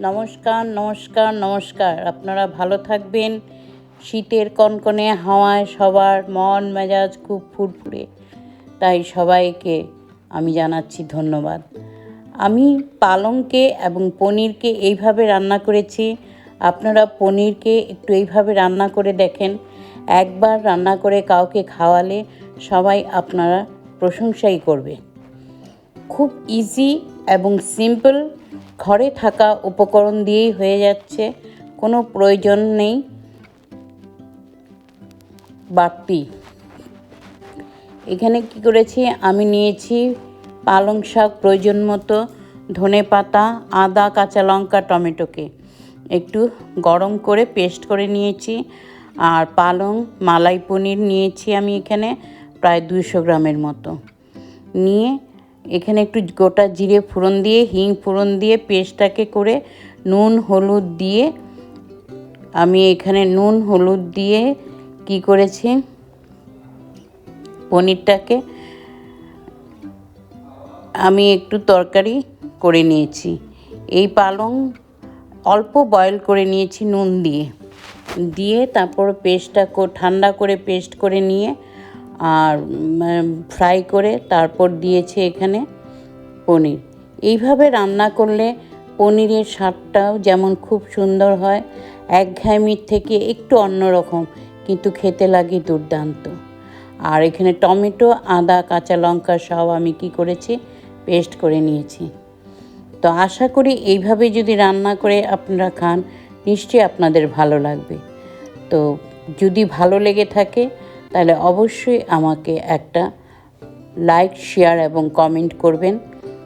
নমস্কার নমস্কার নমস্কার। আপনারা ভালো থাকবেন। শীতের কনকনে হাওয়ায় সবার মন মেজাজ খুব ফুরফুরে। তাই সবাইকে আমি জানাচ্ছি ধন্যবাদ। আমি পালংকে এবং পনিরকে এইভাবে রান্না করেছি। আপনারা পনিরকে একটু এইভাবে রান্না করে দেখেন। একবার রান্না করে কাউকে খাওয়ালে সবাই আপনারা প্রশংসাই করবে। খুব ইজি এবং সিম্পল ঘরে থাকা উপকরণ দিয়েই হয়ে যাচ্ছে। কোনো প্রয়োজন নেই। বাড়তি এখানে কি করেছি? আমি নিয়েছি পালং শাক প্রয়োজন মতো, ধনে পাতা, আদা, কাঁচা লঙ্কা, টমেটোকে। একটু গরম করে পেস্ট করে নিয়েছি। আর পালং, মালাই পনির নিয়েছি আমি এখানে, প্রায় দুশো গ্রামের মতো। নিয়ে এখানে একটু গোটা জিরে ফোড়ন দিয়ে, হিং ফোড়ন দিয়ে পেস্টটাকে করে নুন, হলুদ দিয়ে আমি এখানে নুন, হলুদ দিয়ে কি করেছি? পনিরটাকে আমি একটু তরকারি করে নিয়েছি। এই পালং অল্প বয়েল করে নিয়েছি নুন দিয়ে। দিয়ে তারপর পেস্টটা ঠান্ডা করে পেস্ট করে নিয়ে আর ফ্রাই করে তারপর দিয়েছে এখানে পনির। এইভাবে রান্না করলে পনিরের স্বাদটাও যেমন খুব সুন্দর হয় একঘেয়েমির থেকে একটু অন্যরকম কিন্তু খেতে লাগে দুর্দান্ত। আর এখানে টমেটো, আদা, কাঁচা লঙ্কা সব আমি কি করেছি, পেস্ট করে নিয়েছি। তো আশা করি এইভাবে যদি রান্না করে আপনারা খান, নিশ্চয়ই আপনাদের ভালো লাগবে। তো যদি ভালো লেগে থাকে তাহলে অবশ্যই আমাকে একটা লাইক, শেয়ার এবং কমেন্ট করবেন।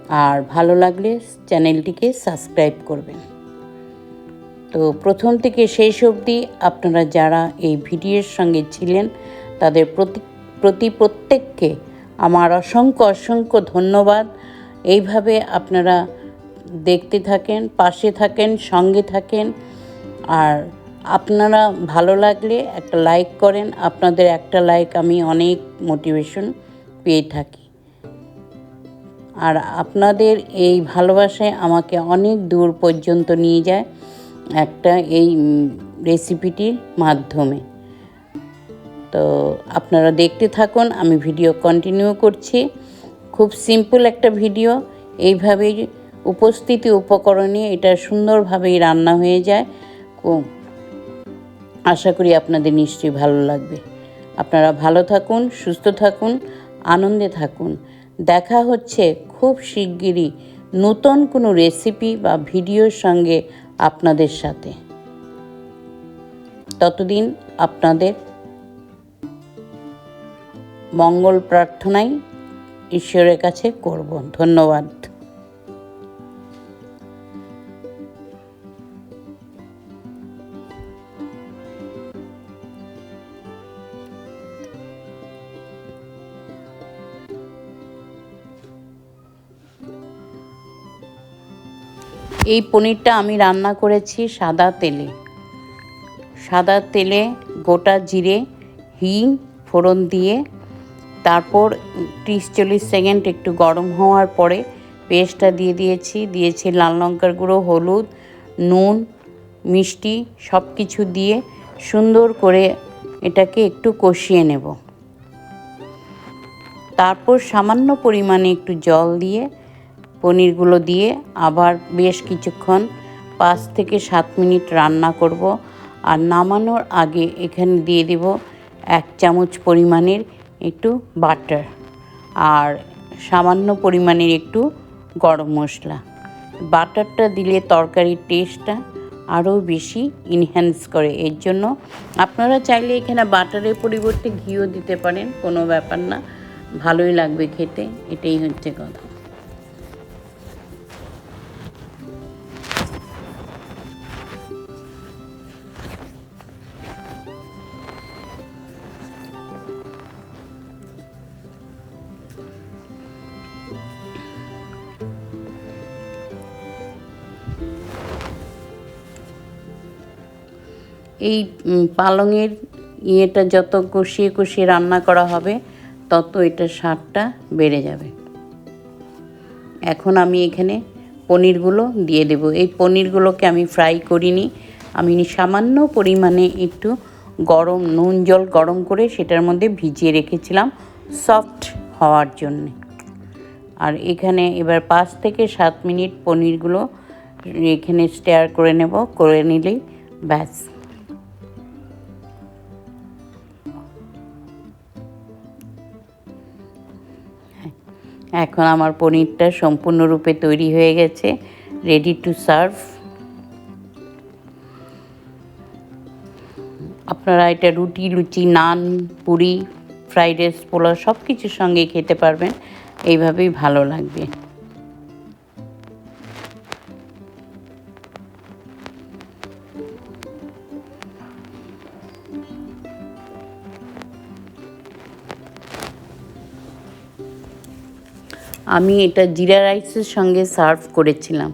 আর ভালো লাগলে চ্যানেলটিকে সাবস্ক্রাইব করবেন। তো প্রথম থেকে শেষ অবধি আপনারা যারা এই ভিডিওর সঙ্গে ছিলেন, তাদের প্রতি প্রতি প্রত্যেককে আমার অসংখ্য অসংখ্য ধন্যবাদ। এইভাবে আপনারা দেখতে থাকেন, পাশে থাকেন, সঙ্গে থাকেন। আর আপনারা ভালো লাগলে একটা লাইক করেন। আপনাদের একটা লাইক আমি অনেক মোটিভেশন পেয়ে থাকি। আর আপনাদের এই ভালোবাসায় আমাকে অনেক দূর পর্যন্ত নিয়ে যায় একটা এই রেসিপিটির মাধ্যমে। তো আপনারা দেখতে থাকুন, আমি ভিডিও কন্টিনিউ করছি। খুব সিম্পল একটা ভিডিও। এইভাবেই উপস্থিতি উপকরণে এটা সুন্দরভাবেই রান্না হয়ে যায়। আশা করি আপনাদের নিশ্চয়ই ভালো লাগবে। আপনারা ভালো থাকুন, সুস্থ থাকুন, আনন্দে থাকুন। দেখা হচ্ছে খুব শিগগিরই নতুন কোনো রেসিপি বা ভিডিওর সঙ্গে আপনাদের সাথে। ততদিন আপনাদের মঙ্গল প্রার্থনাই ঈশ্বরের কাছে করব। ধন্যবাদ। এই পনিরটা আমি রান্না করেছি সাদা তেলে। সাদা তেলে গোটা জিরে, হিং, ফোড়ন দিয়ে, তারপর ত্রিশ চল্লিশ সেকেন্ড একটু গরম হওয়ার পরে পেস্টটা দিয়ে দিয়েছি। দিয়েছি লাল লঙ্কার গুঁড়ো, হলুদ, নুন, মিষ্টি সব কিছু দিয়ে সুন্দর করে এটাকে একটু কষিয়ে নেব। তারপর সামান্য পরিমাণে একটু জল দিয়ে পনিরগুলো দিয়ে আবার বেশ কিছুক্ষণ পাঁচ থেকে সাত মিনিট রান্না করব। আর নামানোর আগে এখানে দিয়ে দেব এক চামচ পরিমাণের একটু বাটার আর সামান্য পরিমাণের একটু গরম মশলা। বাটারটা দিলে তরকারির টেস্টটা আরও বেশি ইনহ্যান্স করে। এর জন্য আপনারা চাইলে এখানে বাটারের পরিবর্তে ঘিও দিতে পারেন, কোনো ব্যাপার না। ভালোই লাগবে খেতে, এটাই হচ্ছে কথা। এই পালংয়ের ইয়েটা যত কষিয়ে কষিয়ে রান্না করা হবে, তত এটার স্বাদটা বেড়ে যাবে। এখন আমি এখানে পনিরগুলো দিয়ে দেব। এই পনিরগুলোকে আমি ফ্রাই করিনি। আমি সামান্য পরিমাণে একটু গরম, নুন জল গরম করে সেটার মধ্যে ভিজিয়ে রেখেছিলাম সফট হওয়ার জন্যে। আর এখানে এবার পাঁচ থেকে সাত মিনিট পনিরগুলো এখানে স্টেয়ার করে নেব, করে নিলেই ব্যাস। এখন আমার পনিরটা সম্পূর্ণরূপে তৈরি হয়ে গেছে রেডি টু সার্ভ আপনারা এটা রুটি, লুচি, নান, পুরি, ফ্রাইড রাইস, পোলাও সব কিছুর সঙ্গে খেতে পারবেন। এইভাবেই ভালো লাগবে। আমি এটা জিরা রাইসের সঙ্গে সার্ভ করেছিলাম।